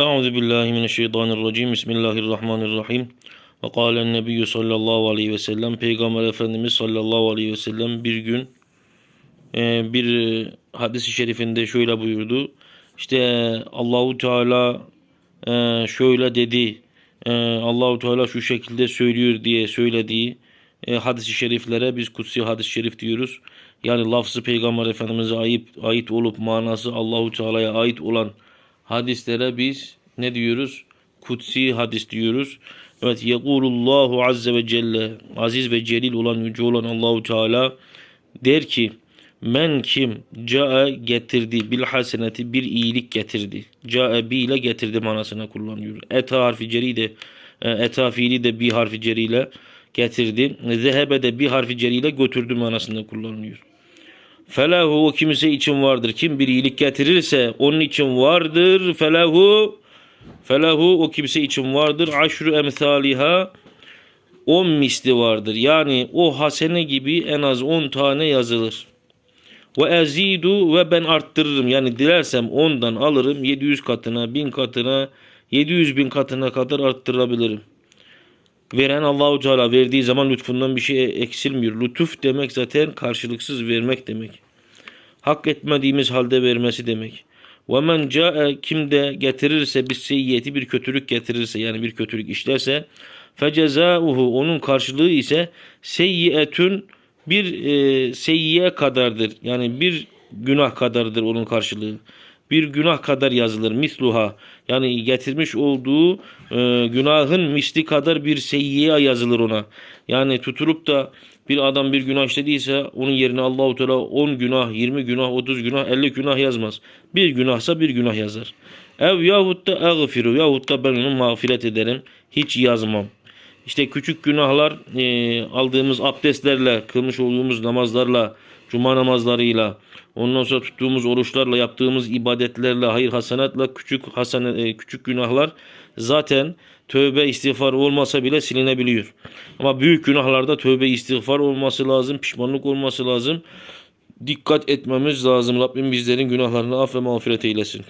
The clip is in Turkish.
Euzu billahi mineşşeytanirracim. Bismillahirrahmanirrahim. Ve kâlen nebiyyü sallallahu aleyhi ve sellem. Peygamber Efendimiz sallallahu aleyhi ve sellem bir gün e, bir e, hadis-i şerifinde şöyle buyurdu. İşte e, Allahu Teala şöyle dedi. Allahu Teala şu şekilde söylüyor diye söylediği hadis-i şeriflere biz kutsi hadis-i şerif diyoruz. Yani lafzı Peygamber Efendimiz'e ait, ait olup manası Allahu Teala'ya ait olan hadislere biz ne diyoruz? Kutsi hadis diyoruz. Evet yekulullahu azze ve celle aziz ve celil olan yüce olan Allahu Teala der ki men kim cae getirdi bil haseneti bir iyilik getirdi. Cae bi ile getirdi manasına kullanıyor. Eta harfi ceri de e, eta fiili de bir harfi ceri ile getirdi. Zehebe de bir harfi ceri ile götürdü manasında kullanılıyor. Felahu o kimse için vardır. Kim bir iyilik getirirse onun için vardır. Felahu felahu o kimse için vardır. Aşru emsaliha 10 misli vardır. Yani o hasene gibi en az 10 tane yazılır. Ve ezidu ve ben arttırırım. Yani dilersem ondan alırım 700 katına, 1000 katına, 700 bin katına kadar arttırabilirim. Veren Allahu Teala verdiği zaman lütfundan bir şey eksilmiyor. Lütuf demek zaten karşılıksız vermek demek. Hak etmediğimiz halde vermesi demek. Ve men kim de getirirse bir seyyiyeti bir kötülük getirirse yani bir kötülük işlerse fecezauhu onun karşılığı ise seyyiyetün bir e, seyyiye kadardır. Yani bir günah kadardır onun karşılığı. Bir günah kadar yazılır misluha. Yani getirmiş olduğu e, günahın misli kadar bir seyyiye yazılır ona. Yani tutulup da bir adam bir günah işlediyse onun yerine Allahu Teala 10 günah, 20 günah, 30 günah, 50 günah yazmaz. Bir günahsa bir günah yazar. Ev yahut da eğfiru yahut da ben onu mağfiret ederim. Hiç yazmam. İşte küçük günahlar e, aldığımız abdestlerle, kılmış olduğumuz namazlarla, cuma namazlarıyla, ondan sonra tuttuğumuz oruçlarla, yaptığımız ibadetlerle, hayır hasenatla küçük hasene, e, küçük günahlar zaten tövbe istiğfar olmasa bile silinebiliyor. Ama büyük günahlarda tövbe istiğfar olması lazım, pişmanlık olması lazım. Dikkat etmemiz lazım. Rabbim bizlerin günahlarını af ve mağfiret eylesin.